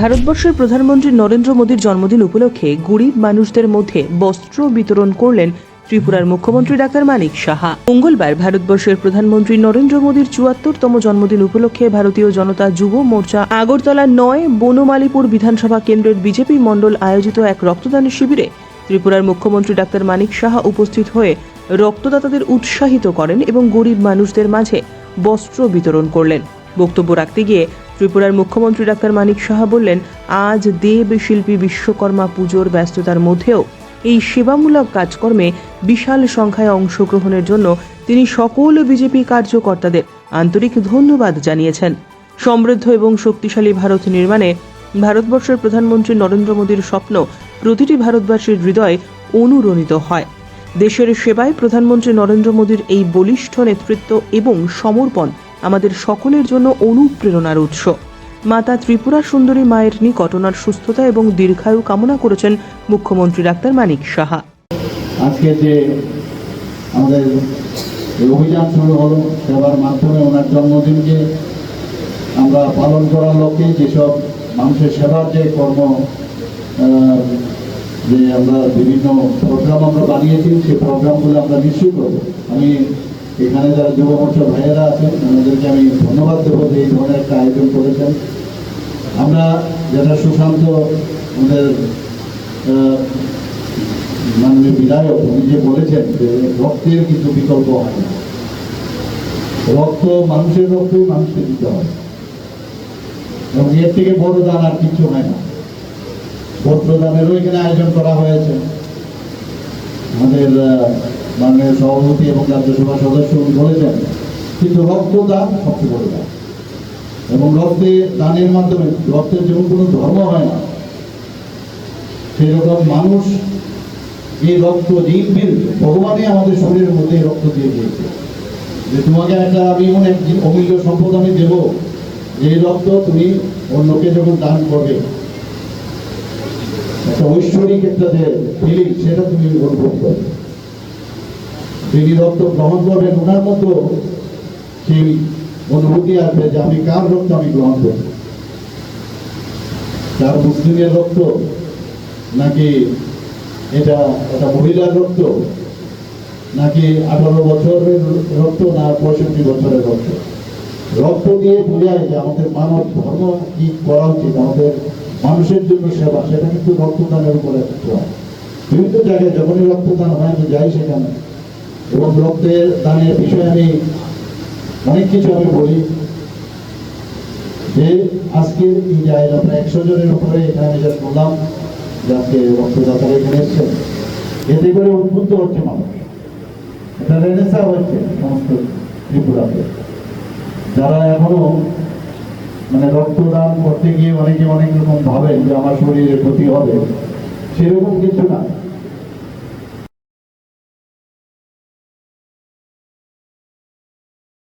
ভারতবর্ষের প্রধানমন্ত্রী নরেন্দ্র মোদীর জন্মদিন উপলক্ষে গরিব মানুষদের মধ্যে বস্ত্র বিতরণ করলেন ত্রিপুরার মুখ্যমন্ত্রী ডাক্তার মানিক সাহা। মঙ্গলবার ভারতবর্ষের প্রধানমন্ত্রী নরেন্দ্র মোদীর চুয়াত্তরতম জন্মদিন উপলক্ষে ভারতীয় জনতা যুব মোর্চা আগরতলা নয় বনমালীপুর বিধানসভা কেন্দ্রের বিজেপি মণ্ডল আয়োজিত এক রক্তদান শিবিরে ত্রিপুরার মুখ্যমন্ত্রী ডাক্তার মানিক সাহা উপস্থিত হয়ে রক্তদাতাদের উৎসাহিত করেন এবং গরিব মানুষদের মাঝে বস্ত্র বিতরণ করলেন। বক্তব্য রাখতে গিয়ে ত্রিপুরার মুখ্যমন্ত্রী ডাক্তার মানিক সাহা বললেন, আজ দেব শিল্পী বিশ্বকর্মা পুজোর ব্যস্ততার মধ্যেও এই সেবামূলক কাজকর্মে বিশাল সংখ্যায় অংশগ্রহণের জন্য তিনি সকল বিজেপি কার্যকর্তাদের আন্তরিক ধন্যবাদ জানিয়েছেন। সমৃদ্ধ এবং শক্তিশালী ভারত নির্মাণে ভারতবর্ষের প্রধানমন্ত্রী নরেন্দ্র মোদীর স্বপ্ন প্রতিটি ভারতবাসীর হৃদয়ে অনুরণিত হয়। দেশের সেবায় প্রধানমন্ত্রী নরেন্দ্র মোদীর এই বলিষ্ঠ নেতৃত্ব এবং সমর্পণ আমাদের সকলের জন্য অনুপ্রেরণার উৎস। মাতা ত্রিপুরা সুন্দরী মায়ের নিকট ওনার সুস্থতা এবং দীর্ঘায়ু কামনা করেছেন মুখ্যমন্ত্রী ডাক্তার মানিক সাহা। আজকে যে আমাদের অভিযান শুরু হলো, সেবার মাধ্যমে ওনার জন্মদিনকে আমরা পালন করার লক্ষ্যে যেসব মানুষের সেবার যে কর্ম যে আমরা বিভিন্ন প্রোগ্রাম আমরা বানিয়েছি, সেই প্রোগ্রামগুলো আমরা নিশ্চয়ই করব। আমি এখানে যারা যুব মোর্চা ভাইয়েরা আছেন ওনাদেরকে আমি ধন্যবাদ দেবো যে এই ধরনের একটা আয়োজন করেছেন। আমরা যেটা সুশান্ত আমাদের মাননীয় বিধায়ক, উনি যে বলেছেন যে রক্তের কিন্তু বিকল্প হয় না। রক্ত মানুষের রক্তই মানুষকে দিতে হয়। এবং এর থেকে বড় দান আর কিছু হয় না। বস্ত্রদানেরও এখানে আয়োজন করা হয়েছে। আমাদের মাননীয় সভাপতি এবং রাজ্যসভা সদস্য উনি বলেছেন, কিন্তু রক্তদান সবচেয়ে বড় দান এবং রক্তে দানের মাধ্যমে রক্তের যেমন কোনো ধর্ম হয় না সেই রকম মানুষ এই রক্ত দিন ভগবানই আমাদের শরীরের মধ্যে রক্ত দিয়ে দিয়েছে। যে তোমাকে একটা, আমি এমন এক অমূল্য সম্পদ আমি দেবো, যে রক্ত তুমি অন্যকে যখন দান করবে, একটা ঐশ্বরিক একটা যে ফিলিং সেটা তুমি অনুভব করবে। যিনি রক্ত গ্রহণ করবেন, ওনার মতো সেই অনুভূতি আসবে যে আমি কার রক্ত আমি গ্রহণ করব? তার মুসলিমের রক্ত নাকি এটা একটা মহিলার রক্ত? নাকি আঠারো বছরের রক্ত না পঁয়ষট্টি বছরের রক্ত? রক্ত দিয়ে বোঝায় যে আমাদের মানব ধর্ম কি করা উচিত, আমাদের মানুষের জন্য সেবা, সেটা কিন্তু রক্তদানের উপরে বিভিন্ন জায়গায় যখনই রক্তদান হয়, আমি যাই সেখানে। এবং রক্তের দানের বিষয়ে আমি অনেক কিছু আমি বলি যে আজকে এই যে আয়োজন আমরা একশো জনের উপরে এখানে আমি যা শুনলাম যে আজকে রক্তদাতারা এখানে এসছেন। এতে করে উদ্বুদ্ধ হচ্ছে মানুষ। এটা রেনেসা হচ্ছে সমস্ত ত্রিপুরাতে। যারা এখনও মানে রক্তদান করতে গিয়ে অনেকে অনেক রকম ভাবেন যে আমার শরীরের ক্ষতি হবে, সেরকম কিছু না।